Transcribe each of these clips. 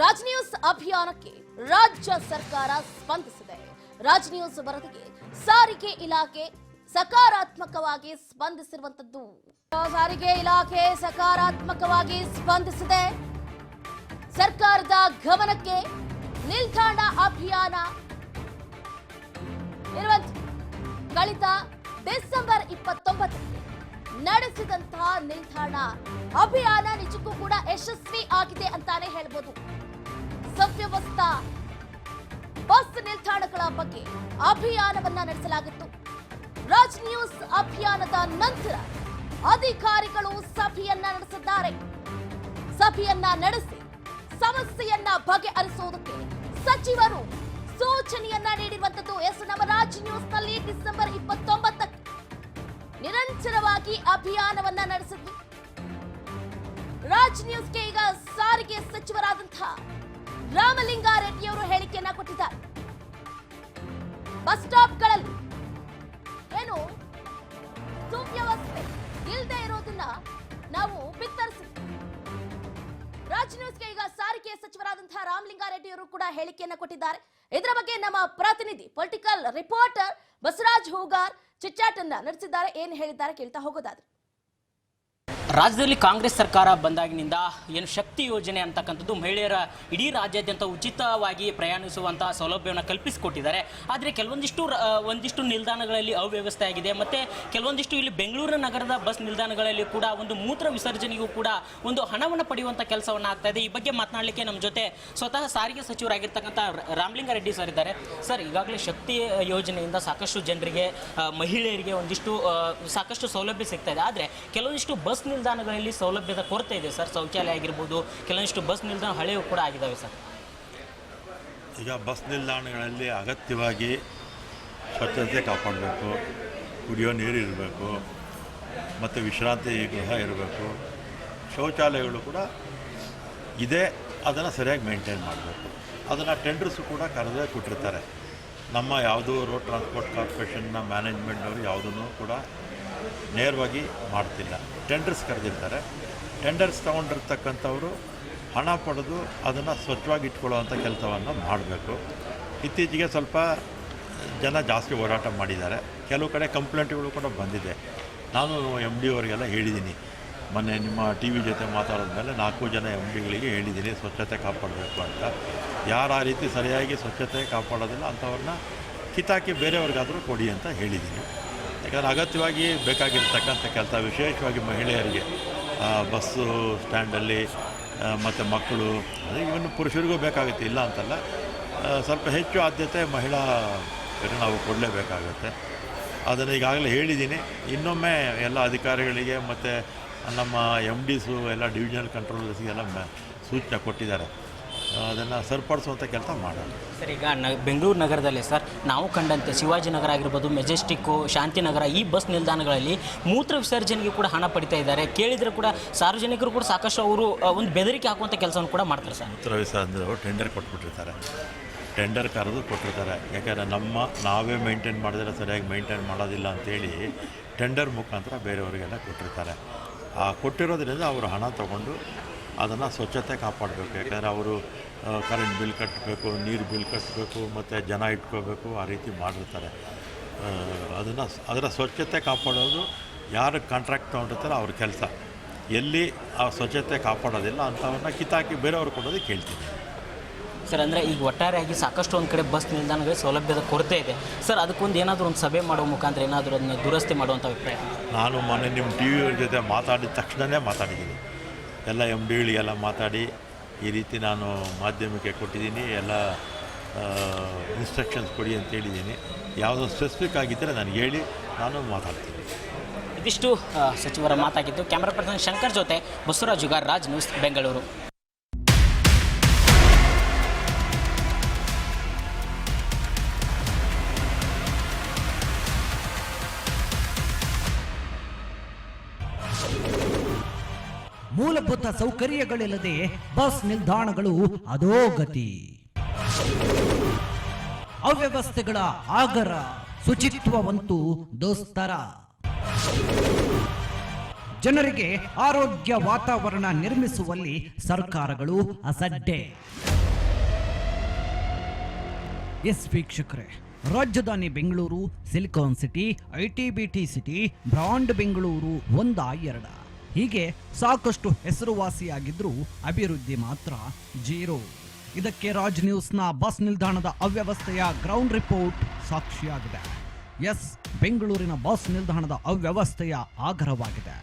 Raj news ಅಭಿಯಾನಕ್ಕೆ ರಾಜ್ಯ ಸರ್ಕಾರ ಸ್ಪಂದಿಸಿದೆ. ರಾಜ್ ನ್ಯೂಸ್ ವರದಿಗೆ ಸಾರಿಗೆ ಇಲಾಖೆ ಸಕಾರಾತ್ಮಕವಾಗಿ ಸ್ಪಂದಿಸಿರುವಂತದ್ದು ಸಾರಿಗೆ ಇಲಾಖೆ ಸಕಾರಾತ್ಮಕವಾಗಿ ಸ್ಪಂದಿಸಿದೆ. ಸರ್ಕಾರದ ಗಮನಕ್ಕೆ ನಿಲ್ದಾಣ ಅಭಿಯಾನ ಕಳೆದ ಡಿಸೆಂಬರ್ ಇಪ್ಪತ್ತೊಂಬತ್ತಕ್ಕೆ ನಡೆಸಿದಂತಹ ನಿಲ್ದಾಣ ಅಭಿಯಾನ ನಿಜಕ್ಕೂ ಕೂಡ ಯಶಸ್ವಿ ಆಗಿದೆ ಅಂತಾನೆ ಹೇಳ್ಬೋದು. ಸವ್ಯವಸ್ಥ ಬಸ್ ನಿಲ್ದಾಣಗಳ ಬಗ್ಗೆ ಅಭಿಯಾನವನ್ನ ನಡೆಸಲಾಗಿತ್ತು. ರಾಜ್ ನ್ಯೂಸ್ ಅಭಿಯಾನದ ನಂತರ ಅಧಿಕಾರಿಗಳು ಸಭೆಯನ್ನ ನಡೆಸಿದ್ದಾರೆ. ಸಭೆಯನ್ನ ನಡೆಸಿ ಸಮಸ್ಯೆಯನ್ನ ಬಗೆಹರಿಸುವುದಕ್ಕೆ ಸಚಿವರು ಸೂಚನೆಯನ್ನ ನೀಡಿರುವಂತದ್ದು ಎಸ್ ನಮ್ಮ ರಾಜ್ ನ್ಯೂಸ್ನಲ್ಲಿ ಡಿಸೆಂಬರ್ ಇಪ್ಪತ್ತೊಂಬತ್ತಕ್ಕೆ ನಿರಂತರವಾಗಿ ಅಭಿಯಾನವನ್ನ ನಡೆಸಿದ್ವಿ. ರಾಜ್ ನ್ಯೂಸ್ಗೆ ಈಗ ಸಾರಿಗೆ ಸಚಿವರಾದಂತಹ ರಾಮಲಿಂಗಾರೆಡ್ಡಿಯವರು ಹೇಳಿಕೆಯನ್ನ ಕೊಟ್ಟಿದ್ದಾರೆ. ಬಸ್ ಸ್ಟಾಪ್ಗಳಲ್ಲಿ ಏನು ಸುವ್ಯವಸ್ಥೆ ಇಲ್ಲದೆ ಇರೋದನ್ನ ನಾವು ಬಿತ್ತರಿಸಿದ್ವಿ ರಾಜ್ ನ್ಯೂಸ್ಗೆ ಈಗ ಸಾರಿಗೆ ಸಚಿವರಾದಂತಹ ರಾಮಲಿಂಗಾರೆಡ್ಡಿಯವರು ಕೂಡ ಹೇಳಿಕೆಯನ್ನ ಕೊಟ್ಟಿದ್ದಾರೆ. ಇದರ ಬಗ್ಗೆ ನಮ್ಮ ಪ್ರತಿನಿಧಿ, ಪೊಲಿಟಿಕಲ್ ರಿಪೋರ್ಟರ್ ಬಸವರಾಜ್ ಹೂಗಾರ್ ಚಿಚ್ಚಾಟನ್ನ ನಡೆಸಿದ್ದಾರೆ. ಏನ್ ಹೇಳಿದ್ದಾರೆ ಕೇಳ್ತಾ ಹೋಗೋದಾದ್ರೆ. ರಾಜ್ಯದಲ್ಲಿ ಕಾಂಗ್ರೆಸ್ ಸರ್ಕಾರ ಬಂದಾಗಿನಿಂದ ಏನು ಶಕ್ತಿ ಯೋಜನೆ ಅಂತಕ್ಕಂಥದ್ದು ಮಹಿಳೆಯರ ಇಡೀ ರಾಜ್ಯಾದ್ಯಂತ ಉಚಿತವಾಗಿ ಪ್ರಯಾಣಿಸುವಂಥ ಸೌಲಭ್ಯವನ್ನು ಕಲ್ಪಿಸಿಕೊಟ್ಟಿದ್ದಾರೆ. ಆದರೆ ಕೆಲವೊಂದಿಷ್ಟು ಒಂದಿಷ್ಟು ನಿಲ್ದಾಣಗಳಲ್ಲಿ ಅವ್ಯವಸ್ಥೆ ಆಗಿದೆ. ಮತ್ತು ಕೆಲವೊಂದಿಷ್ಟು ಇಲ್ಲಿ ಬೆಂಗಳೂರು ನಗರದ ಬಸ್ ನಿಲ್ದಾಣಗಳಲ್ಲಿ ಕೂಡ ಒಂದು ಮೂತ್ರ ವಿಸರ್ಜನೆಗೂ ಕೂಡ ಒಂದು ಹಣವನ್ನು ಪಡೆಯುವಂಥ ಕೆಲಸವನ್ನು ಆಗ್ತಾ ಇದೆ. ಈ ಬಗ್ಗೆ ಮಾತನಾಡಲಿಕ್ಕೆ ನಮ್ಮ ಜೊತೆ ಸ್ವತಃ ಸಾರಿಗೆ ಸಚಿವರಾಗಿರ್ತಕ್ಕಂಥ ರಾಮಲಿಂಗ ರಾಮಲಿಂಗಾರೆಡ್ಡಿ ಸರ್ ಇದ್ದಾರೆ. ಸರ್, ಈಗಾಗಲೇ ಶಕ್ತಿ ಯೋಜನೆಯಿಂದ ಸಾಕಷ್ಟು ಜನರಿಗೆ ಮಹಿಳೆಯರಿಗೆ ಒಂದಿಷ್ಟು ಸಾಕಷ್ಟು ಸೌಲಭ್ಯ ಸಿಗ್ತಾ ಇದೆ. ಆದರೆ ಕೆಲವೊಂದಿಷ್ಟು ಬಸ್ ನಿಲ್ದಾಣಗಳಲ್ಲಿ ಸೌಲಭ್ಯದ ಕೊರತೆ ಇದೆ ಸರ್. ಶೌಚಾಲಯ ಆಗಿರ್ಬೋದು, ಕೆಲವೊಂದಿಷ್ಟು ಬಸ್ ನಿಲ್ದಾಣ ಹಳೆ ಕೂಡ ಆಗಿದ್ದಾವೆ ಸರ್. ಈಗ ಬಸ್ ನಿಲ್ದಾಣಗಳಲ್ಲಿ ಅಗತ್ಯವಾಗಿ ಸ್ವಚ್ಛತೆ ಕಾಪಾಡಬೇಕು, ಕುಡಿಯೋ ನೀರು ಇರಬೇಕು, ಮತ್ತು ವಿಶ್ರಾಂತಿ ಗೃಹ ಇರಬೇಕು. ಶೌಚಾಲಯಗಳು ಕೂಡ ಇದೆ, ಅದನ್ನು ಸರಿಯಾಗಿ ಮೇಂಟೈನ್ ಮಾಡಬೇಕು. ಅದನ್ನು ಟೆಂಡರ್ಸು ಕೂಡ ಕರೆದೇ ಕೊಟ್ಟಿರ್ತಾರೆ. ನಮ್ಮ ಯಾವುದೂ ರೋಡ್ ಟ್ರಾನ್ಸ್ಪೋರ್ಟ್ ಕಾರ್ಪೊರೇಷನ್ನ ಮ್ಯಾನೇಜ್ಮೆಂಟ್ನವರು ಯಾವುದನ್ನು ಕೂಡ ನೇರವಾಗಿ ಮಾಡ್ತಿಲ್ಲ. ಟೆಂಡರ್ಸ್ ಕರೆದಿರ್ತಾರೆ. ಟೆಂಡರ್ಸ್ ತೊಗೊಂಡಿರ್ತಕ್ಕಂಥವರು ಹಣ ಪಡೆದು ಅದನ್ನು ಸ್ವಚ್ಛವಾಗಿ ಇಟ್ಕೊಳ್ಳುವಂಥ ಕೆಲಸವನ್ನು ಮಾಡಬೇಕು. ಇತ್ತೀಚೆಗೆ ಸ್ವಲ್ಪ ಜನ ಜಾಸ್ತಿ ಹೋರಾಟ ಮಾಡಿದ್ದಾರೆ. ಕೆಲವು ಕಡೆ ಕಂಪ್ಲೇಂಟ್ಗಳು ಕೂಡ ಬಂದಿದೆ. ನಾನು ಎಂ ಡಿ ಅವರಿಗೆಲ್ಲ ಹೇಳಿದ್ದೀನಿ. ಮೊನ್ನೆ ನಿಮ್ಮ ಟಿ ವಿ ಜೊತೆ ಮಾತಾಡಿದ್ಮೇಲೆ ನಾಲ್ಕು ಜನ ಎಂ ಡಿಗಳಿಗೆ ಹೇಳಿದ್ದೀನಿ, ಸ್ವಚ್ಛತೆ ಕಾಪಾಡಬೇಕು ಅಂತ. ಯಾರು ಆ ರೀತಿ ಸರಿಯಾಗಿ ಸ್ವಚ್ಛತೆ ಕಾಪಾಡೋದಿಲ್ಲ ಅಂಥವ್ರನ್ನ ಕಿತಾಕಿ ಬೇರೆಯವ್ರಿಗಾದರೂ ಕೊಡಿ ಅಂತ ಹೇಳಿದ್ದೀನಿ. ಯಾಕಂದರೆ ಅಗತ್ಯವಾಗಿ ಬೇಕಾಗಿರ್ತಕ್ಕಂಥ ಕೆಲಸ, ವಿಶೇಷವಾಗಿ ಮಹಿಳೆಯರಿಗೆ ಬಸ್ಸು ಸ್ಟ್ಯಾಂಡಲ್ಲಿ ಮತ್ತು ಮಕ್ಕಳು, ಅದೇ ಇವನು ಪುರುಷರಿಗೂ ಬೇಕಾಗುತ್ತೆ, ಇಲ್ಲ ಅಂತಲ್ಲ ಸ್ವಲ್ಪ ಹೆಚ್ಚು ಆದ್ಯತೆ ಮಹಿಳಾ ನಾವು ಕೊಡಲೇಬೇಕಾಗುತ್ತೆ. ಅದನ್ನು ಈಗಾಗಲೇ ಹೇಳಿದ್ದೀನಿ. ಇನ್ನೊಮ್ಮೆ ಎಲ್ಲ ಅಧಿಕಾರಿಗಳಿಗೆ ಮತ್ತು ನಮ್ಮ ಎಂ ಡಿಸು ಎಲ್ಲ ಡಿವಿಷನಲ್ ಕಂಟ್ರೋಲರ್ಸ್ಗೆಲ್ಲ ಸೂಚನೆ ಕೊಟ್ಟಿದ್ದಾರೆ. ಅದನ್ನು ಸರಿಪಡಿಸುವಂಥ ಕೆಲಸ ಮಾಡೋಣ ಸರ್ ಈಗ ನ ಬೆಂಗಳೂರು ನಗರದಲ್ಲಿ ಸರ್ ನಾವು ಕಂಡಂತೆ ಶಿವಾಜಿನಗರ ಆಗಿರ್ಬೋದು ಮೆಜೆಸ್ಟಿಕ್ಕು ಶಾಂತಿನಗರ ಈ ಬಸ್ ನಿಲ್ದಾಣಗಳಲ್ಲಿ ಮೂತ್ರ ವಿಸರ್ಜನೆಗೆ ಕೂಡ ಹಣ ಪಡಿತಾ ಇದ್ದಾರೆ. ಕೇಳಿದರೆ ಕೂಡ ಸಾರ್ವಜನಿಕರು ಕೂಡ ಸಾಕಷ್ಟು ಅವರು ಒಂದು ಬೆದರಿಕೆ ಹಾಕುವಂಥ ಕೆಲಸವನ್ನು ಕೂಡ ಮಾಡ್ತಾರೆ ಸರ್. ಮೂತ್ರ ವಿಸರ್ಜನೆ ಅವರು ಟೆಂಡರ್ ಕೊಟ್ಬಿಟ್ಟಿರ್ತಾರೆ. ಟೆಂಡರ್ ಕರೆದು ಕೊಟ್ಟಿರ್ತಾರೆ. ಯಾಕಂದರೆ ನಮ್ಮ ನಾವೇ ಮೇಂಟೈನ್ ಮಾಡಿದ್ರೆ ಸರಿಯಾಗಿ ಮೇಂಟೈನ್ ಮಾಡೋದಿಲ್ಲ ಅಂತೇಳಿ ಟೆಂಡರ್ ಮುಖಾಂತರ ಬೇರೆಯವರಿಗೆಲ್ಲ ಕೊಟ್ಟಿರ್ತಾರೆ. ಆ ಕೊಟ್ಟಿರೋದ್ರಿಂದ ಅವರು ಹಣ ತಗೊಂಡು ಅದನ್ನು ಸ್ವಚ್ಛತೆ ಕಾಪಾಡಬೇಕು. ಯಾಕಂದರೆ ಅವರು ಕರೆಂಟ್ ಬಿಲ್ ಕಟ್ಟಬೇಕು ನೀರು ಬಿಲ್ ಕಟ್ಟಬೇಕು ಮತ್ತು ಜನ ಇಟ್ಕೋಬೇಕು ಆ ರೀತಿ ಮಾಡಿರ್ತಾರೆ. ಅದನ್ನು ಅದರ ಸ್ವಚ್ಛತೆ ಕಾಪಾಡೋದು ಯಾರು ಕಾಂಟ್ರಾಕ್ಟ್ ತೊಗೊಂಡಿರ್ತಾರೋ ಅವ್ರ ಕೆಲಸ. ಎಲ್ಲಿ ಆ ಸ್ವಚ್ಛತೆ ಕಾಪಾಡೋದಿಲ್ಲ ಅಂಥವನ್ನ ಕಿತ್ತಾಕಿ ಬೇರೆಯವ್ರು ಕೊಡೋದು ಕೇಳ್ತೀನಿ. ಸರ್ ಅಂದರೆ ಈಗ ಒಟ್ಟಾರೆಯಾಗಿ ಸಾಕಷ್ಟು ಒಂದು ಕಡೆ ಬಸ್ ನಿಲ್ದಾಣಗಳಿಗೆ ಸೌಲಭ್ಯದ ಕೊರತೆ ಇದೆ. ಸರ್ ಅದಕ್ಕೊಂದು ಏನಾದರೂ ಒಂದು ಸಭೆ ಮಾಡುವ ಮುಖಾಂತರ ಏನಾದರೂ ಅದನ್ನ ದುರಸ್ತಿ ಮಾಡುವಂಥ ಅಭಿಪ್ರಾಯ? ನಾನು ಮೊನ್ನೆ ನಿಮ್ಮ ಟಿ ವಿಯವ್ರ ಜೊತೆ ಮಾತಾಡಿದ ತಕ್ಷಣವೇ ಮಾತಾಡಿದ್ದೀನಿ. ಎಲ್ಲ ಎಂ ಡಿ ಎಲ್ಲ ಮಾತಾಡಿ ಈ ರೀತಿ ನಾನು ಮಾಧ್ಯಮಕ್ಕೆ ಕೊಟ್ಟಿದ್ದೀನಿ, ಎಲ್ಲ ಇನ್ಸ್ಟ್ರಕ್ಷನ್ಸ್ ಕೊಡಿ ಅಂತ ಹೇಳಿದ್ದೀನಿ. ಯಾವುದೋ ಸ್ಪೆಸಿಫಿಕ್ ಆಗಿದ್ದರೆ ನನಗೆ ಹೇಳಿ, ನಾನು ಮಾತಾಡ್ತೀನಿ. ಇದಿಷ್ಟು ಸಚಿವರ ಮಾತಾಗಿದ್ದು. ಕ್ಯಾಮ್ರಾ ಪರ್ಸನ್ ಶಂಕರ್ ಜೊತೆ ಬಸವರಾಜ್ ಜುಗಾರ್ ರಾಜ್, ನ್ಯೂಸ್ ಬೆಂಗಳೂರು. ಮೂಲಭೂತ ಸೌಕರ್ಯಗಳಿಲ್ಲದೆ ಬಸ್ ನಿಲ್ದಾಣಗಳು ಅಧೋಗತಿ. ಅವ್ಯವಸ್ಥೆಗಳ ಆಗರ ಶುಚಿತ್ವವಂತೂ ದೋಸ್ತರ. ಜನರಿಗೆ ಆರೋಗ್ಯ ವಾತಾವರಣ ನಿರ್ಮಿಸುವಲ್ಲಿ ಸರ್ಕಾರಗಳು ಅಸಡ್ಡೆ. ಎಸ್ ವೀಕ್ಷಕರೇ, ರಾಜಧಾನಿ Bengaluru, silicon city IT BT city, brand Bengaluru ಒಂದ ಎರಡ ಹೀಗೆ ಸಾಕಷ್ಟು ಹೆಸರುವಾಸಿಯಾಗಿದ್ರೂ ಅಭಿವೃದ್ಧಿ ಮಾತ್ರ ಜೀರೋ. ಇದಕ್ಕೆ ರಾಜ್ ನ್ಯೂಸ್ನ ಬಸ್ ನಿಲ್ದಾಣದ ಅವ್ಯವಸ್ಥೆಯ ಗ್ರೌಂಡ್ ರಿಪೋರ್ಟ್ ಸಾಕ್ಷಿಯಾಗಿದೆ. ಎಸ್, ಬೆಂಗಳೂರಿನ ಬಸ್ ನಿಲ್ದಾಣದ ಅವ್ಯವಸ್ಥೆಯ ಆಗರವಾಗಿದೆ.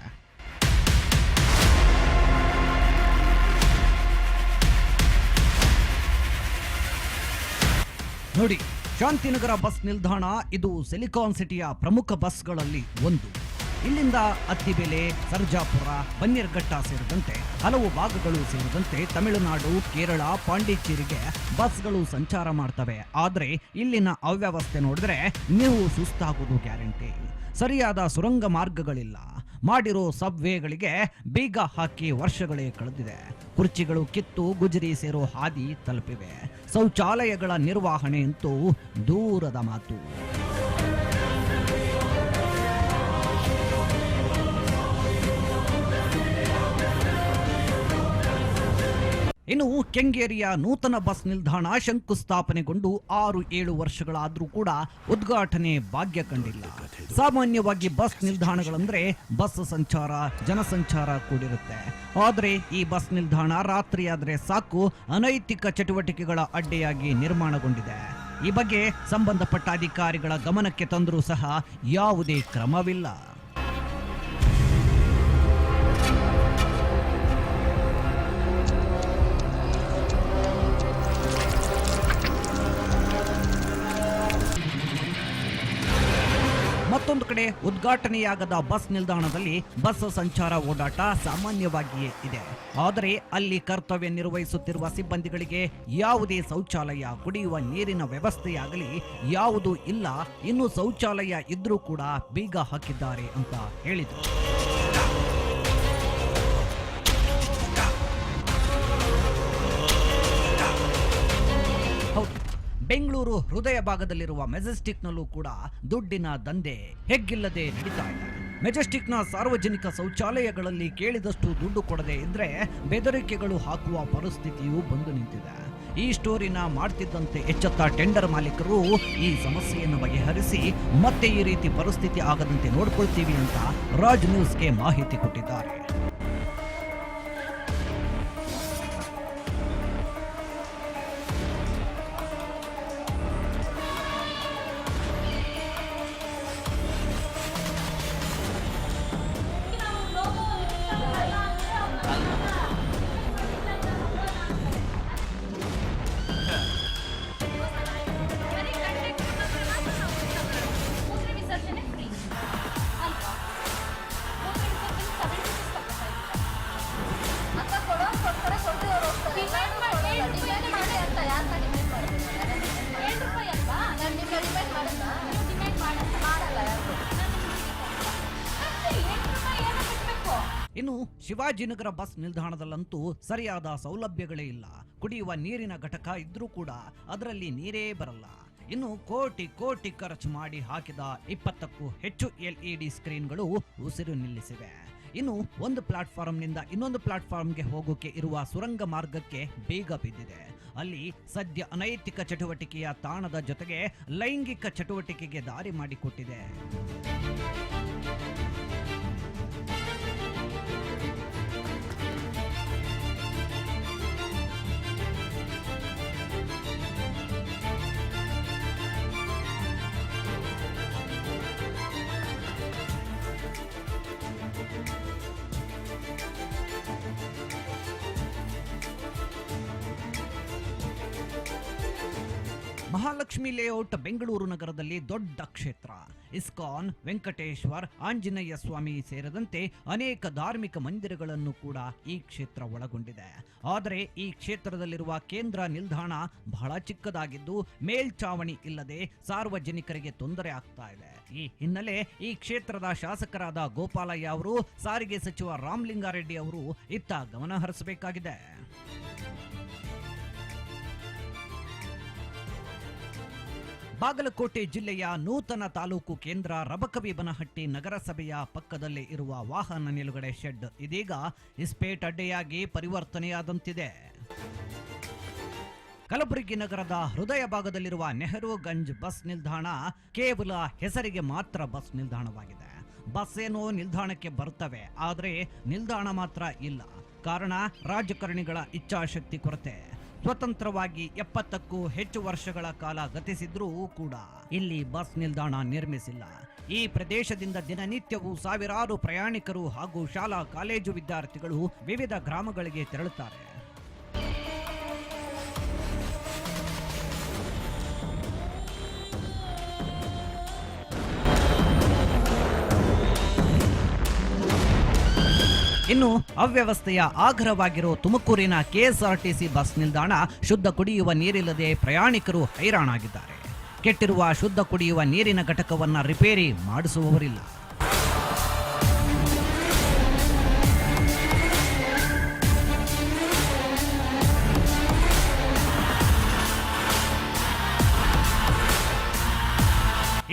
ನೋಡಿ, ಶಾಂತಿನಗರ ಬಸ್ ನಿಲ್ದಾಣ ಇದು ಸಿಲಿಕಾನ್ ಸಿಟಿಯ ಪ್ರಮುಖ ಬಸ್ಗಳಲ್ಲಿ ಒಂದು. ಇಲ್ಲಿಂದ ಅತ್ತಿಬೆಲೆ ಸರ್ಜಾಪುರ, ಬನ್ನೇರ್ಘಟ್ಟ ಸೇರಿದಂತೆ ಹಲವು ಭಾಗಗಳು ಸೇರಿದಂತೆ ತಮಿಳುನಾಡು, ಕೇರಳ, ಪಾಂಡಿಚೇರಿಗೆ ಬಸ್ಗಳು ಸಂಚಾರ ಮಾಡ್ತವೆ. ಆದರೆ ಇಲ್ಲಿನ ಅವ್ಯವಸ್ಥೆ ನೋಡಿದ್ರೆ ನೀವು ಸುಸ್ತಾಗೋದು ಗ್ಯಾರಂಟಿ. ಸರಿಯಾದ ಸುರಂಗ ಮಾರ್ಗಗಳಿಲ್ಲ. ಮಾಡಿರೋ ಸಬ್ವೇಗಳಿಗೆ ಬೀಗ ಹಾಕಿ ವರ್ಷಗಳೇ ಕಳೆದಿದೆ. ಕುರ್ಚಿಗಳು ಕಿತ್ತು ಗುಜರಿ ಸೇರೋ ಹಾದಿ ತಲುಪಿವೆ. ಶೌಚಾಲಯಗಳ ನಿರ್ವಹಣೆ ಅಂತೂ ದೂರದ ಮಾತು. ಇನ್ನು ಕೆಂಗೇರಿಯ ನೂತನ ಬಸ್ ನಿಲ್ದಾಣ ಶಂಕುಸ್ಥಾಪನೆಗೊಂಡು ಆರು ಏಳು ವರ್ಷಗಳಾದರೂ ಕೂಡ ಉದ್ಘಾಟನೆ ಭಾಗ್ಯ ಕಂಡಿಲ್ಲ. ಸಾಮಾನ್ಯವಾಗಿ ಬಸ್ ನಿಲ್ದಾಣಗಳಂದ್ರೆ ಬಸ್ ಸಂಚಾರ, ಜನಸಂಚಾರ ಕೂಡಿರುತ್ತೆ. ಆದರೆ ಈ ಬಸ್ ನಿಲ್ದಾಣ ರಾತ್ರಿಯಾದರೆ ಸಾಕು ಅನೈತಿಕ ಚಟುವಟಿಕೆಗಳ ಅಡ್ಡೆಯಾಗಿ ನಿರ್ಮಾಣಗೊಂಡಿದೆ. ಈ ಬಗ್ಗೆ ಸಂಬಂಧಪಟ್ಟ ಅಧಿಕಾರಿಗಳ ಗಮನಕ್ಕೆ ತಂದರೂ ಸಹ ಯಾವುದೇ ಕ್ರಮವಿಲ್ಲ. ಮತ್ತೊಂದು ಕಡೆ ಉದ್ಘಾಟನೆಯಾಗದ ಬಸ್ ನಿಲ್ದಾಣದಲ್ಲಿ ಬಸ್ ಸಂಚಾರ ಓಡಾಟ ಸಾಮಾನ್ಯವಾಗಿಯೇ ಇದೆ. ಆದರೆ ಅಲ್ಲಿ ಕರ್ತವ್ಯ ನಿರ್ವಹಿಸುತ್ತಿರುವ ಸಿಬ್ಬಂದಿಗಳಿಗೆ ಯಾವುದೇ ಶೌಚಾಲಯ ಕುಡಿಯುವ ನೀರಿನ ವ್ಯವಸ್ಥೆಯಾಗಲಿ ಯಾವುದೂ ಇಲ್ಲ, ಇನ್ನು ಶೌಚಾಲಯ ಇದ್ರೂ ಕೂಡ ಬೀಗ ಹಾಕಿದ್ದಾರೆ ಅಂತ ಹೇಳಿದರು. ಬೆಂಗಳೂರು ಹೃದಯ ಭಾಗದಲ್ಲಿರುವ ಮೆಜೆಸ್ಟಿಕ್ನಲ್ಲೂ ಕೂಡ ದುಡ್ಡಿನ ದಂಧೆ ಹೆಗ್ಗಿಲ್ಲದೆ ನಡೀತಾ ಇದೆ. ಮೆಜೆಸ್ಟಿಕ್ನ ಸಾರ್ವಜನಿಕ ಶೌಚಾಲಯಗಳಲ್ಲಿ ಕೇಳಿದಷ್ಟು ದುಡ್ಡು ಕೊಡದೆ ಇದ್ರೆ ಬೆದರಿಕೆಗಳು ಹಾಕುವ ಪರಿಸ್ಥಿತಿಯೂ ಬಂದು ನಿಂತಿದೆ. ಈ ಸ್ಟೋರಿನ ಮಾಡ್ತಿದ್ದಂತೆ ಎಚ್ಚೆತ್ತ ಟೆಂಡರ್ ಮಾಲೀಕರು ಈ ಸಮಸ್ಯೆಯನ್ನು ಬಗೆಹರಿಸಿ, ಮತ್ತೆ ಈ ರೀತಿ ಪರಿಸ್ಥಿತಿ ಆಗದಂತೆ ನೋಡ್ಕೊಳ್ತೀವಿ ಅಂತ ರಾಜ್ ನ್ಯೂಸ್ಗೆ ಮಾಹಿತಿ ಕೊಟ್ಟಿದ್ದಾರೆ. ಇನ್ನು ಶಿವಾಜಿನಗರ ಬಸ್ ನಿಲ್ದಾಣದಲ್ಲಂತೂ ಸರಿಯಾದ ಸೌಲಭ್ಯಗಳೇ ಇಲ್ಲ. ಕುಡಿಯುವ ನೀರಿನ ಘಟಕ ಇದ್ರೂ ಕೂಡ ಅದರಲ್ಲಿ ನೀರೇ ಬರಲ್ಲ. ಇನ್ನು ಕೋಟಿ ಕೋಟಿ ಖರ್ಚು ಮಾಡಿ ಹಾಕಿದ ಇಪ್ಪತ್ತಕ್ಕೂ ಹೆಚ್ಚು ಎಲ್ಇಡಿ ಸ್ಕ್ರೀನ್ಗಳು ಉಸಿರು ನಿಲ್ಲಿಸಿವೆ. ಇನ್ನು ಒಂದು ಪ್ಲಾಟ್ಫಾರ್ಮ್ನಿಂದ ಇನ್ನೊಂದು ಪ್ಲಾಟ್ಫಾರ್ಮ್ಗೆ ಹೋಗೋಕೆ ಇರುವ ಸುರಂಗ ಮಾರ್ಗಕ್ಕೆ ಬೇಗ ಬಿದ್ದಿದೆ. ಅಲ್ಲಿ ಸದ್ಯ ಅನೈತಿಕ ಚಟುವಟಿಕೆಯ ತಾಣದ ಜೊತೆಗೆ ಲೈಂಗಿಕ ಚಟುವಟಿಕೆಗೆ ದಾರಿ ಮಾಡಿಕೊಟ್ಟಿದೆ. ಮಹಾಲಕ್ಷ್ಮಿ ಲೇಔಟ್ ಬೆಂಗಳೂರು ನಗರದಲ್ಲಿ ದೊಡ್ಡ ಕ್ಷೇತ್ರ. ಇಸ್ಕಾನ್, ವೆಂಕಟೇಶ್ವರ್, ಆಂಜನೇಯ ಸ್ವಾಮಿ ಸೇರಿದಂತೆ ಅನೇಕ ಧಾರ್ಮಿಕ ಮಂದಿರಗಳನ್ನು ಕೂಡ ಈ ಕ್ಷೇತ್ರ ಒಳಗೊಂಡಿದೆ. ಆದರೆ ಈ ಕ್ಷೇತ್ರದಲ್ಲಿರುವ ಕೇಂದ್ರ ನಿಲ್ದಾಣ ಬಹಳ ಚಿಕ್ಕದಾಗಿದ್ದು ಮೇಲ್ಚಾವಣಿ ಇಲ್ಲದೆ ಸಾರ್ವಜನಿಕರಿಗೆ ತೊಂದರೆ ಆಗ್ತಾ ಇದೆ. ಈ ಹಿನ್ನೆಲೆ ಈ ಕ್ಷೇತ್ರದ ಶಾಸಕರಾದ ಗೋಪಾಲಯ್ಯ ಅವರು, ಸಾರಿಗೆ ಸಚಿವ ರಾಮಲಿಂಗಾರೆಡ್ಡಿ ಅವರು ಇತ್ತ ಗಮನ ಹರಿಸಬೇಕಾಗಿದೆ. ಬಾಗಲಕೋಟೆ ಜಿಲ್ಲೆಯ ನೂತನ ತಾಲೂಕು ಕೇಂದ್ರ ರಬಕವಿಬನಹಟ್ಟಿ ನಗರಸಭೆಯ ಪಕ್ಕದಲ್ಲಿ ಇರುವ ವಾಹನ ನಿಲುಗಡೆ ಶೆಡ್ ಇದೀಗ ಇಸ್ಪೇಟ್ ಅಡ್ಡೆಯಾಗಿ ಪರಿವರ್ತನೆಯಾದಂತಿದೆ. ಕಲಬುರಗಿ ನಗರದ ಹೃದಯ ಭಾಗದಲ್ಲಿರುವ ನೆಹರುಗಂಜ್ ಬಸ್ ನಿಲ್ದಾಣ ಕೇವಲ ಹೆಸರಿಗೆ ಮಾತ್ರ ಬಸ್ ನಿಲ್ದಾಣವಾಗಿದೆ. ಬಸ್ ಏನೋ ನಿಲ್ದಾಣಕ್ಕೆ ಬರ್ತವೆ, ಆದರೆ ನಿಲ್ದಾಣ ಮಾತ್ರ ಇಲ್ಲ. ಕಾರಣ ರಾಜಕಾರಣಿಗಳ ಇಚ್ಛಾಶಕ್ತಿ ಕೊರತೆ. ಸ್ವತಂತ್ರವಾಗಿ ಎಪ್ಪತ್ತಕ್ಕೂ ಹೆಚ್ಚು ವರ್ಷಗಳ ಕಾಲ ಗತಿಸಿದ್ರೂ ಕೂಡ ಇಲ್ಲಿ ಬಸ್ ನಿಲ್ದಾಣ ನಿರ್ಮಿಸಿಲ್ಲ. ಈ ಪ್ರದೇಶದಿಂದ ದಿನನಿತ್ಯವೂ ಸಾವಿರಾರು ಪ್ರಯಾಣಿಕರು ಹಾಗೂ ಶಾಲಾ ಕಾಲೇಜು ವಿದ್ಯಾರ್ಥಿಗಳು ವಿವಿಧ ಗ್ರಾಮಗಳಿಗೆ ತೆರಳುತ್ತಾರೆ. ಇನ್ನು ಅವ್ಯವಸ್ಥೆಯ ಆಗ್ರಹವಾಗಿರೋ ತುಮಕೂರಿನ ಕೆಎಸ್ಆರ್ಟಿಸಿ ಬಸ್ ನಿಲ್ದಾಣ ಶುದ್ಧ ಕುಡಿಯುವ ನೀರಿಲ್ಲದೆ ಪ್ರಯಾಣಿಕರು ಹೈರಾಣಾಗಿದ್ದಾರೆ. ಕೆಟ್ಟಿರುವ ಶುದ್ಧ ಕುಡಿಯುವ ನೀರಿನ ಘಟಕವನ್ನು ರಿಪೇರಿ ಮಾಡಿಸುವವರಿಲ್ಲ.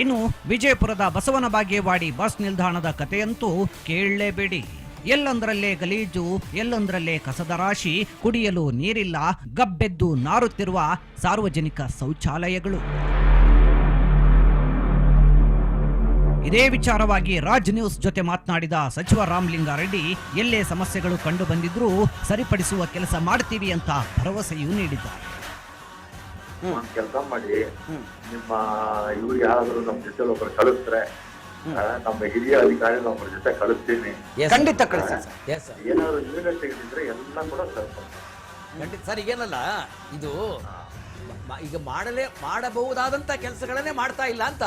ಇನ್ನು ವಿಜಯಪುರದ ಬಸವನ ಬಾಗೇವಾಡಿ ಬಸ್ ನಿಲ್ದಾಣದ ಕಥೆಯಂತೂ ಕೇಳಲೇಬೇಡಿ. ಎಲ್ಲೊಂದರಲ್ಲೇ ಗಲೀಜು ಎಲ್ಲೊಂದರಲ್ಲೇ ಕಸದ ರಾಶಿ ಕುಡಿಯಲು ನೀರಿಲ್ಲ ಗಬ್ಬೆದ್ದು ನಾರುತ್ತಿರುವ ಸಾರ್ವಜನಿಕ ಶೌಚಾಲಯಗಳು. ಇದೇ ವಿಚಾರವಾಗಿ ರಾಜ್ ನ್ಯೂಸ್ ಜೊತೆ ಮಾತನಾಡಿದ ಸಚಿವ ರಾಮಲಿಂಗಾರೆಡ್ಡಿ ಎಲ್ಲೇ ಸಮಸ್ಯೆಗಳು ಕಂಡು ಬಂದಿದ್ರೂ ಸರಿಪಡಿಸುವ ಕೆಲಸ ಮಾಡ್ತೀವಿ ಅಂತ ಭರವಸೆಯೂ ನೀಡಿದ್ದಾರೆ. ಕೆಲಸ ಮಾಡಿ ನಿಮ್ಮ ಇವ್ರು ಯಾರಾದರೂ ನಮ್ಮ ಜೊತೆ ಒಬ್ಬರು ಕಳಿಸ್ತಾರೆ ನಮ್ಮ ಹಿರಿಯ ಅಧಿಕಾರಿ ನಮ್ಮ ಜೊತೆ ಕಳಿಸ್ತೀನಿ. ಖಂಡಿತ ಕಳಿಸಿ ಸರ್ ಎಸ್ ಸರ್ ಏನಾದ್ರು ಯೂನಿಟ್ ತೆಗೆದಿದ್ರೆ ಎಲ್ಲ ಕೂಡ ಖಂಡಿತ ಸರ್ ಈಗೇನಲ್ಲ ಇದು ಮ- ಈಗ ಮಾಡಲೇ ಮಾಡಬಹುದಾದಂತ ಕೆಲಸಗಳನ್ನೇ ಮಾಡ್ತಾ ಇಲ್ಲ ಅಂತ.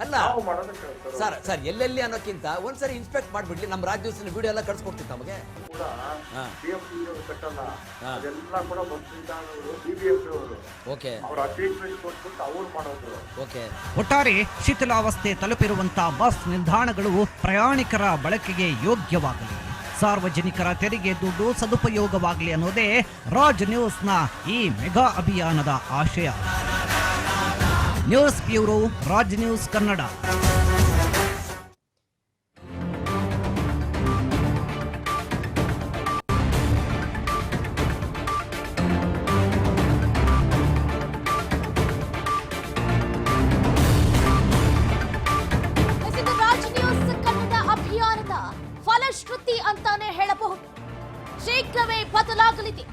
ಅಲ್ಲ ಸರ್ ಸರ್ ಸರ್ ಎಲ್ಲೆಲ್ಲಿ ಅನ್ನೋಕ್ಕಿಂತ ಒಂದ್ಸರಿ ಇನ್ಸ್ಪೆಕ್ಟ್ ಮಾಡ್ಬಿಡ್ಲಿ ನಮ್ಮ ರಾಜ್ಯ ವಿಡಿಯೋ ಎಲ್ಲ ಕಳ್ಸ್ಕೊಡ್ತೀವಿ ನಮಗೆ. ಒಟ್ಟಾರೆ ಶಿಥಿಲಾವಸ್ಥೆ ತಲುಪಿರುವಂತಹ ಬಸ್ ನಿಲ್ದಾಣಗಳು ಪ್ರಯಾಣಿಕರ ಬಳಕೆಗೆ ಯೋಗ್ಯವಾಗಲಿ. ಸಾರ್ವಜನಿಕರ ತೆರಿಗೆ ದುಡ್ಡು ಸದುಪಯೋಗವಾಗಲಿ ಅನ್ನೋದೇ ರಾಜ್ ನ್ಯೂಸ್ನ ಈ ಮೆಗಾ ಅಭಿಯಾನದ ಆಶಯ. News bureau Raj news Kannada. ಫಲಶ್ರುತಿ ಅಂತಾನೆ ಹೇಳಬಹುದು. ಶೀಘ್ರವೇ ಬದಲಾಗಲಿದೆ.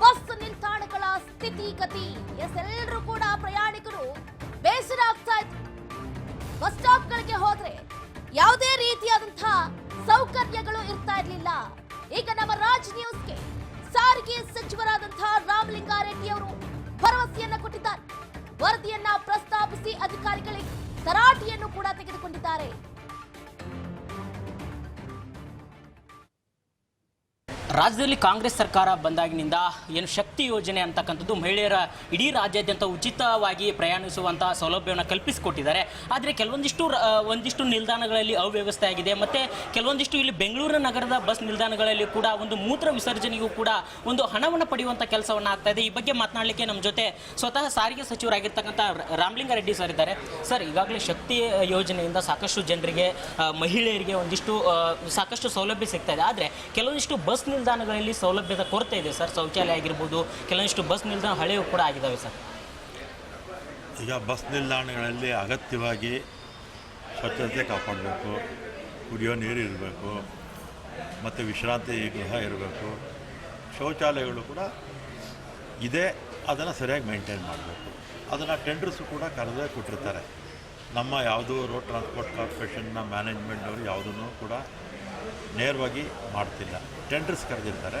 ಬಸ್ ನಿಲ್ದಾಣಗಳ ಸ್ಥಿತಿಗತಿ. ಎಸ್ ಎಲ್ಲರೂ ಕೂಡ ಪ್ರಯಾಣಿಕರು ಬೇಸರ ಆಗ್ತಾ ಇತ್ತು. ಬಸ್ ಸ್ಟಾಪ್ಗಳಿಗೆ ಹೋದ್ರೆ ಯಾವುದೇ ರೀತಿಯಾದಂತಹ ಸೌಕರ್ಯಗಳು ಇರ್ತಾ ಇರಲಿಲ್ಲ. ಈಗ ನಮ್ಮ ರಾಜ್ ನ್ಯೂಸ್ಗೆ ಸಾರಿಗೆ ಸಚಿವರಾದಂತಹ ರಾಮಲಿಂಗಾರೆಡ್ಡಿ ಅವರು ಭರವಸೆಯನ್ನ ಕೊಟ್ಟಿದ್ದಾರೆ. ವರದಿಯನ್ನ ಪ್ರಸ್ತಾಪಿಸಿ ಅಧಿಕಾರಿಗಳಿಗೆ ತರಾಟೆಯನ್ನು ಕೂಡ ತೆಗೆದುಕೊಂಡಿದ್ದಾರೆ. ರಾಜ್ಯದಲ್ಲಿ ಕಾಂಗ್ರೆಸ್ ಸರ್ಕಾರ ಬಂದಾಗಿನಿಂದ ಏನು ಶಕ್ತಿ ಯೋಜನೆ ಅಂತಕ್ಕಂಥದ್ದು ಮಹಿಳೆಯರ ಇಡೀ ರಾಜ್ಯಾದ್ಯಂತ ಉಚಿತವಾಗಿ ಪ್ರಯಾಣಿಸುವಂಥ ಸೌಲಭ್ಯವನ್ನು ಕಲ್ಪಿಸಿಕೊಟ್ಟಿದ್ದಾರೆ. ಆದರೆ ಕೆಲವೊಂದಿಷ್ಟು ಒಂದಿಷ್ಟು ನಿಲ್ದಾಣಗಳಲ್ಲಿ ಅವ್ಯವಸ್ಥೆ ಆಗಿದೆ. ಮತ್ತು ಕೆಲವೊಂದಿಷ್ಟು ಇಲ್ಲಿ ಬೆಂಗಳೂರು ನಗರದ ಬಸ್ ನಿಲ್ದಾಣಗಳಲ್ಲಿ ಕೂಡ ಒಂದು ಮೂತ್ರ ವಿಸರ್ಜನೆಗೂ ಕೂಡ ಒಂದು ಹಣವನ್ನು ಪಡೆಯುವಂಥ ಕೆಲಸವನ್ನು ಆಗ್ತಾ ಇದೆ. ಈ ಬಗ್ಗೆ ಮಾತನಾಡಲಿಕ್ಕೆ ನಮ್ಮ ಜೊತೆ ಸ್ವತಃ ಸಾರಿಗೆ ಸಚಿವರಾಗಿರ್ತಕ್ಕಂಥ ರಾಮಲಿಂಗ ರಾಮಲಿಂಗಾರೆಡ್ಡಿ ಸರ್ ಇದ್ದಾರೆ. ಸರ್, ಈಗಾಗಲೇ ಶಕ್ತಿ ಯೋಜನೆಯಿಂದ ಸಾಕಷ್ಟು ಜನರಿಗೆ ಮಹಿಳೆಯರಿಗೆ ಒಂದಿಷ್ಟು ಸಾಕಷ್ಟು ಸೌಲಭ್ಯ ಸಿಗ್ತಾ ಇದೆ. ಆದರೆ ಕೆಲವೊಂದಿಷ್ಟು ಬಸ್ ನಿಲ್ದಾಣಗಳಲ್ಲಿ ಸೌಲಭ್ಯದ ಕೊರತೆ ಇದೆ ಸರ್, ಶೌಚಾಲಯ ಆಗಿರ್ಬೋದು, ಕೆಲವೊಂದಿಷ್ಟು ಬಸ್ ನಿಲ್ದಾಣ ಹಳೆಯವು ಕೂಡ ಆಗಿದ್ದಾವೆ ಸರ್. ಈಗ ಬಸ್ ನಿಲ್ದಾಣಗಳಲ್ಲಿ ಅಗತ್ಯವಾಗಿ ಸ್ವಚ್ಛತೆ ಕಾಪಾಡಬೇಕು, ಕುಡಿಯೋ ನೀರು ಇರಬೇಕು, ಮತ್ತು ವಿಶ್ರಾಂತಿ ಗೃಹ ಇರಬೇಕು, ಶೌಚಾಲಯಗಳು ಕೂಡ ಇದೆ, ಅದನ್ನು ಸರಿಯಾಗಿ ಮೇಂಟೈನ್ ಮಾಡಬೇಕು. ಅದನ್ನು ಟೆಂಡರ್ಸು ಕೂಡ ಕರೆದೇ ಕೊಟ್ಟಿರ್ತಾರೆ. ನಮ್ಮ ಯಾವುದೂ ರೋಡ್ ಟ್ರಾನ್ಸ್ಪೋರ್ಟ್ ಕಾರ್ಪೊರೇಷನ್ನ ಮ್ಯಾನೇಜ್ಮೆಂಟವರು ಯಾವುದನ್ನು ಕೂಡ ನೇರವಾಗಿ ಮಾಡ್ತಿಲ್ಲ. ಟೆಂಡರ್ಸ್ ಕರೆದಿರ್ತಾರೆ.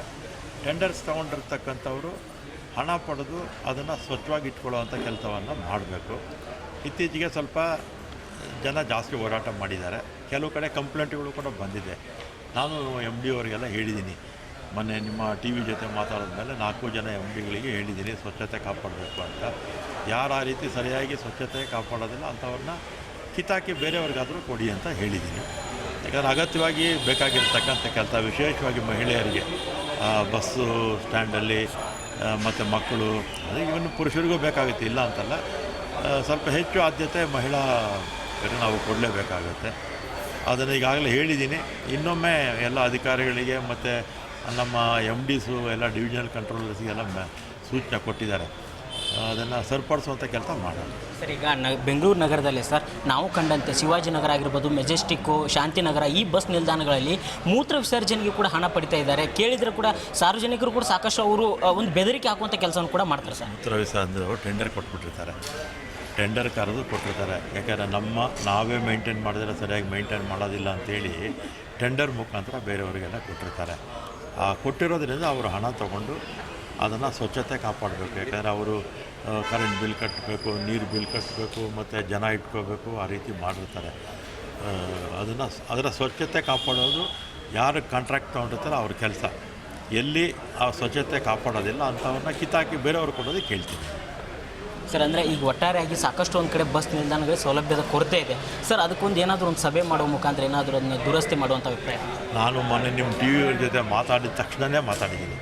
ಟೆಂಡರ್ಸ್ ತೊಗೊಂಡಿರ್ತಕ್ಕಂಥವರು ಹಣ ಪಡೆದು ಅದನ್ನು ಸ್ವಚ್ಛವಾಗಿ ಇಟ್ಕೊಳ್ಳುವಂಥ ಕೆಲಸವನ್ನು ಮಾಡಬೇಕು. ಇತ್ತೀಚೆಗೆ ಸ್ವಲ್ಪ ಜನ ಜಾಸ್ತಿ ಹೋರಾಟ ಮಾಡಿದ್ದಾರೆ. ಕೆಲವು ಕಡೆ ಕಂಪ್ಲೇಂಟ್ಗಳು ಕೂಡ ಬಂದಿದೆ. ನಾನು ಎಂ ಡಿ ಅವರಿಗೆಲ್ಲ ಹೇಳಿದ್ದೀನಿ. ಮೊನ್ನೆ ನಿಮ್ಮ ಟಿ ವಿ ಜೊತೆ ಮಾತಾಡಿದ್ಮೇಲೆ ನಾಲ್ಕು ಜನ ಎಂ ಡಿಗಳಿಗೆ ಹೇಳಿದ್ದೀನಿ ಸ್ವಚ್ಛತೆ ಕಾಪಾಡಬೇಕು ಅಂತ. ಯಾರು ಆ ರೀತಿ ಸರಿಯಾಗಿ ಸ್ವಚ್ಛತೆ ಕಾಪಾಡೋದಿಲ್ಲ ಅಂಥವ್ರನ್ನ ಕಿತ್ತಾಕಿ ಬೇರೆಯವ್ರಿಗಾದರೂ ಕೊಡಿ ಅಂತ ಹೇಳಿದ್ದೀನಿ. ಯಾಕಂದರೆ ಅಗತ್ಯವಾಗಿ ಬೇಕಾಗಿರ್ತಕ್ಕಂಥ ಕೆಲಸ, ವಿಶೇಷವಾಗಿ ಮಹಿಳೆಯರಿಗೆ ಬಸ್ಸು ಸ್ಟ್ಯಾಂಡಲ್ಲಿ ಮತ್ತು ಮಕ್ಕಳು, ಅದೇ ಇವನು ಪುರುಷರಿಗೂ ಬೇಕಾಗುತ್ತೆ. ಇಲ್ಲ ಅಂತಲ್ಲ ಸ್ವಲ್ಪ ಹೆಚ್ಚು ಆದ್ಯತೆ ಮಹಿಳಾ ನಾವು ಕೊಡಲೇಬೇಕಾಗುತ್ತೆ. ಅದನ್ನು ಈಗಾಗಲೇ ಹೇಳಿದ್ದೀನಿ. ಇನ್ನೊಮ್ಮೆ ಎಲ್ಲ ಅಧಿಕಾರಿಗಳಿಗೆ ಮತ್ತು ನಮ್ಮ ಎಂ ಡಿಸು ಎಲ್ಲ ಡಿವಿಷನಲ್ ಕಂಟ್ರೋಲರ್ಸಿಗೆಲ್ಲ ಸೂಚನೆ ಕೊಟ್ಟಿದ್ದಾರೆ. ಅದನ್ನು ಸರಿಪಡಿಸುವಂಥ ಕೆಲಸ ಮಾಡೋಣ ಸರ್ ಈಗ ನ ಬೆಂಗಳೂರು ನಗರದಲ್ಲಿ ಸರ್ ನಾವು ಕಂಡಂತೆ ಶಿವಾಜಿನಗರ ಆಗಿರ್ಬೋದು ಮೆಜೆಸ್ಟಿಕ್ಕು ಶಾಂತಿನಗರ ಈ ಬಸ್ ನಿಲ್ದಾಣಗಳಲ್ಲಿ ಮೂತ್ರ ವಿಸರ್ಜನೆಗೆ ಕೂಡ ಹಣ ಪಡಿತಾ ಇದ್ದಾರೆ. ಕೇಳಿದರೆ ಕೂಡ ಸಾರ್ವಜನಿಕರು ಕೂಡ ಸಾಕಷ್ಟು ಅವರು ಒಂದು ಬೆದರಿಕೆ ಹಾಕುವಂಥ ಕೆಲಸವನ್ನು ಕೂಡ ಮಾಡ್ತಾರೆ ಸರ್. ಮೂತ್ರ ಅಂದರು ಟೆಂಡರ್ ಕೊಟ್ಬಿಟ್ಟಿರ್ತಾರೆ. ಟೆಂಡರ್ ಕರೆದು ಕೊಟ್ಟಿರ್ತಾರೆ. ಯಾಕಂದರೆ ನಮ್ಮ ನಾವೇ ಮೇಂಟೈನ್ ಮಾಡಿದ್ರೆ ಸರಿಯಾಗಿ ಮೇಂಟೈನ್ ಮಾಡೋದಿಲ್ಲ ಅಂತೇಳಿ ಟೆಂಡರ್ ಮುಖಾಂತರ ಬೇರೆಯವರಿಗೆಲ್ಲ ಕೊಟ್ಟಿರ್ತಾರೆ. ಆ ಕೊಟ್ಟಿರೋದ್ರಿಂದ ಅವರು ಹಣ ತಗೊಂಡು ಅದನ್ನು ಸ್ವಚ್ಛತೆ ಕಾಪಾಡಬೇಕು. ಯಾಕಂದರೆ ಅವರು ಕರೆಂಟ್ ಬಿಲ್ ಕಟ್ಟಬೇಕು ನೀರು ಬಿಲ್ ಕಟ್ಟಬೇಕು ಮತ್ತು ಜನ ಇಟ್ಕೋಬೇಕು ಆ ರೀತಿ ಮಾಡಿರ್ತಾರೆ. ಅದನ್ನು ಅದರ ಸ್ವಚ್ಛತೆ ಕಾಪಾಡೋದು ಯಾರು ಕಾಂಟ್ರಾಕ್ಟ್ ತೊಗೊಂಡಿರ್ತಾರೋ ಅವ್ರ ಕೆಲಸ. ಎಲ್ಲಿ ಆ ಸ್ವಚ್ಛತೆ ಕಾಪಾಡೋದಿಲ್ಲ ಅಂಥವ್ರನ್ನ ಕಿತ್ತಾಕಿ ಬೇರೆಯವ್ರು ಕೊಡೋದು ಕೇಳ್ತೀನಿ. ಸರ್ ಅಂದರೆ ಈಗ ಒಟ್ಟಾರೆಯಾಗಿ ಸಾಕಷ್ಟು ಒಂದು ಕಡೆ ಬಸ್ ನಿಲ್ದಾಣಗಳ ಸೌಲಭ್ಯದ ಕೊರತೆ ಇದೆ. ಸರ್ ಅದಕ್ಕೊಂದು ಏನಾದರೂ ಒಂದು ಸಭೆ ಮಾಡುವ ಮುಖಾಂತರ ಏನಾದರೂ ಅದನ್ನ ದುರಸ್ತಿ ಮಾಡುವಂಥ ಅಭಿಪ್ರಾಯ? ನಾನು ಮೊನ್ನೆ ನಿಮ್ಮ ಟಿ ವಿಯವ್ರ ಜೊತೆ ಮಾತಾಡಿದ ತಕ್ಷಣವೇ ಮಾತಾಡಿದ್ದೀನಿ.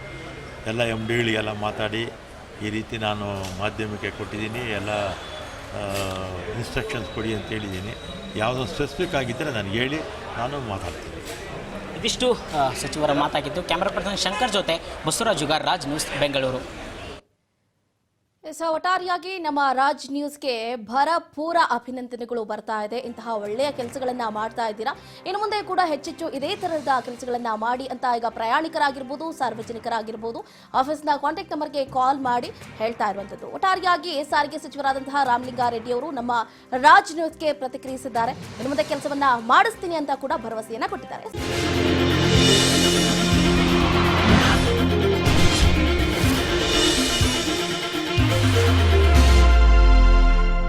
ಎಲ್ಲ ಎಂ ಡಿ ಎಲ್ಲ ಮಾತಾಡಿ ಈ ರೀತಿ ನಾನು ಮಾಧ್ಯಮಕ್ಕೆ ಕೊಟ್ಟಿದ್ದೀನಿ, ಎಲ್ಲ ಇನ್ಸ್ಟ್ರಕ್ಷನ್ಸ್ ಕೊಡಿ ಅಂತ ಹೇಳಿದ್ದೀನಿ. ಯಾವುದೋ ಸ್ಪೆಸಿಫಿಕ್ ಆಗಿದ್ದರೆ ನಾನು ಹೇಳಿ, ನಾನು ಮಾತಾಡ್ತೀನಿ. ಇದಿಷ್ಟು ಸಚಿವರ ಮಾತಾಗಿದ್ದು. ಕ್ಯಾಮ್ರಾ ಪರ್ಸನ್ ಶಂಕರ್ ಜೊತೆ ಬಸವರಾಜ್ ಜುಗಾರ್ ರಾಜ್ ನ್ಯೂಸ್, ಬೆಂಗಳೂರು. ಎಸ್, ಒಟ್ಟಾರೆಯಾಗಿ ನಮ್ಮ ರಾಜ್ ನ್ಯೂಸ್ಗೆ ಭರಪೂರ ಅಭಿನಂದನೆಗಳು ಬರ್ತಾ ಇದೆ. ಇಂತಹ ಒಳ್ಳೆಯ ಕೆಲಸಗಳನ್ನ ಮಾಡ್ತಾ ಇದ್ದೀರಾ? ಇನ್ನು ಮುಂದೆ ಕೂಡ ಹೆಚ್ಚೆಚ್ಚು ಇದೇ ತರಹದ ಕೆಲಸಗಳನ್ನ ಮಾಡಿ ಅಂತ ಈಗ ಪ್ರಯಾಣಿಕರಾಗಿರ್ಬೋದು ಸಾರ್ವಜನಿಕರಾಗಿರ್ಬೋದು ಆಫೀಸ್ನ ಕಾಂಟ್ಯಾಕ್ಟ್ ನಂಬರ್ಗೆ ಕಾಲ್ ಮಾಡಿ ಹೇಳ್ತಾ ಇರುವಂತದ್ದು ಒಟ್ಟಾರೆಯಾಗಿ ಸಾರಿಗೆ ಸಚಿವರಾದಂತಹ ರಾಮಲಿಂಗಾರೆಡ್ಡಿ ಅವರು ನಮ್ಮ ರಾಜ್ ನ್ಯೂಸ್ಗೆ ಪ್ರತಿಕ್ರಿಯಿಸಿದ್ದಾರೆ. ಇನ್ನು ಮುಂದೆ ಕೆಲಸವನ್ನ ಮಾಡಿಸ್ತೀನಿ ಅಂತ ಕೂಡ ಭರವಸೆಯನ್ನ ಕೊಟ್ಟಿದ್ದಾರೆ.